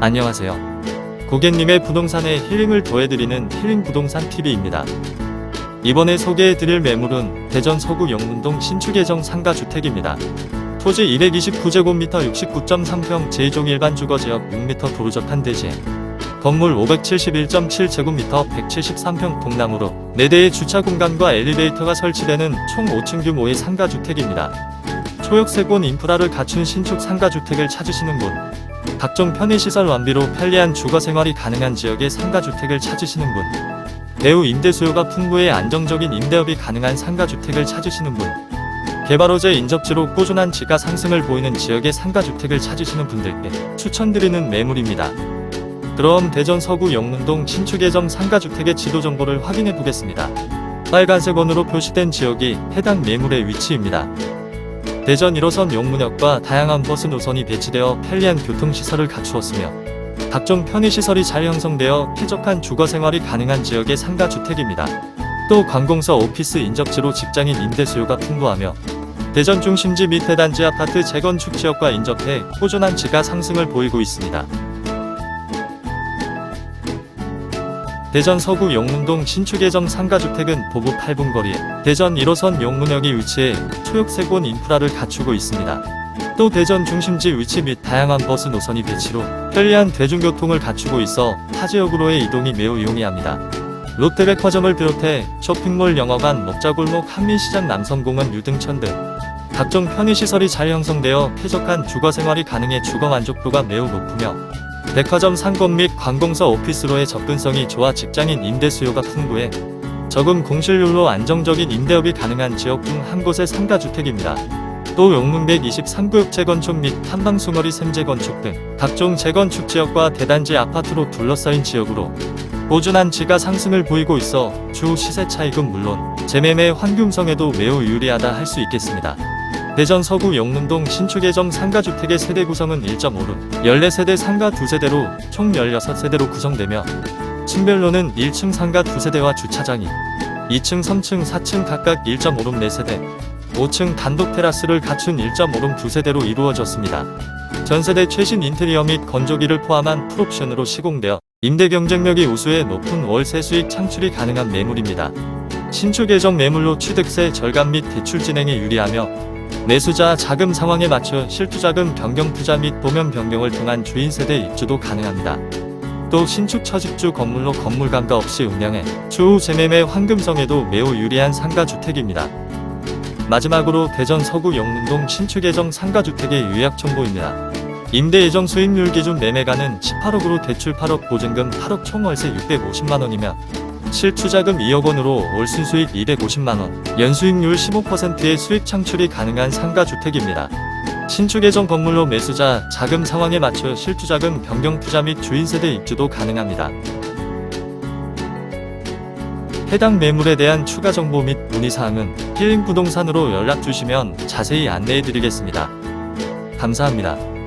안녕하세요. 고객님의 부동산에 힐링을 더해드리는 힐링 부동산 TV입니다. 이번에 소개해드릴 매물은 대전 서구 영문동 신축예정 상가주택입니다. 토지 229제곱미터 69.3평 제2종 일반 주거지역 6m 도로 접한 대지 건물 571.7제곱미터 173평 동남으로 4대의 주차 공간과 엘리베이터가 설치되는 총 5층 규모의 상가주택입니다. 초역세권 인프라를 갖춘 신축 상가주택을 찾으시는 분 각종 편의시설 완비로 편리한 주거생활이 가능한 지역의 상가주택을 찾으시는 분 배우 임대 수요가 풍부해 안정적인 임대업이 가능한 상가주택을 찾으시는 분 개발호재 인접지로 꾸준한 지가 상승을 보이는 지역의 상가주택을 찾으시는 분들께 추천드리는 매물입니다. 그럼 대전 서구 영문동 신축예정 상가주택의 지도 정보를 확인해 보겠습니다. 빨간색 원으로 표시된 지역이 해당 매물의 위치입니다. 대전 1호선 용문역과 다양한 버스 노선이 배치되어 편리한 교통시설을 갖추었으며 각종 편의시설이 잘 형성되어 쾌적한 주거생활이 가능한 지역의 상가주택입니다. 또 관공서 오피스 인접지로 직장인 임대 수요가 풍부하며 대전 중심지 및 대단지 아파트 재건축 지역과 인접해 꾸준한 지가 상승을 보이고 있습니다. 대전 서구 용문동 신축예정 상가주택은 도보 8분 거리에 대전 1호선 용문역이 위치해 초역세권 인프라를 갖추고 있습니다. 또 대전 중심지 위치 및 다양한 버스 노선이 배치로 편리한 대중교통을 갖추고 있어 타 지역으로의 이동이 매우 용이합니다. 롯데백화점을 비롯해 쇼핑몰, 영화관, 먹자골목, 한민시장, 남성공원, 유등천 등 각종 편의시설이 잘 형성되어 쾌적한 주거생활이 가능해 주거 만족도가 매우 높으며 백화점 상권 및 관공서 오피스로의 접근성이 좋아 직장인 임대 수요가 풍부해 적은 공실률로 안정적인 임대업이 가능한 지역 중 한 곳의 상가주택입니다. 또 용문 123구역 재건축 및 한방숭어리 샘재건축 등 각종 재건축 지역과 대단지 아파트로 둘러싸인 지역으로 꾸준한 지가 상승을 보이고 있어 주 시세 차익은 물론 재매매 환경성에도 매우 유리하다 할 수 있겠습니다. 대전 서구 영문동 신축예정 상가주택의 세대 구성은 1.5룸, 14세대 상가 2세대로 총 16세대로 구성되며 층별로는 1층 상가 2세대와 주차장이 2층, 3층, 4층 각각 1.5룸 4세대, 5층 단독 테라스를 갖춘 1.5룸 2세대로 이루어졌습니다. 전세대 최신 인테리어 및 건조기를 포함한 풀옵션으로 시공되어 임대 경쟁력이 우수해 높은 월세 수익 창출이 가능한 매물입니다. 신축 예정 매물로 취득세 절감 및 대출 진행에 유리하며 매수자 자금 상황에 맞춰 실투자금 변경 투자 및 도면 변경을 통한 주인 세대 입주도 가능합니다. 또 신축 처집주 건물로 건물 감가 없이 운영해 추후 재매매 환금성에도 매우 유리한 상가주택입니다. 마지막으로 대전 서구 영문동 신축 예정 상가주택의 유약 정보입니다. 임대 예정 수익률 기준 매매가는 18억으로 대출 8억 보증금 8억 총 월세 650만원이며 실투자금 2억 원으로 월 순수익 250만 원, 연수익률 15%의 수익 창출이 가능한 상가주택입니다. 신축 예정 건물로 매수자 자금 상황에 맞춰 실투자금 변경 투자 및 주인 세대 입주도 가능합니다. 해당 매물에 대한 추가 정보 및 문의 사항은 힐링 부동산으로 연락 주시면 자세히 안내해 드리겠습니다. 감사합니다.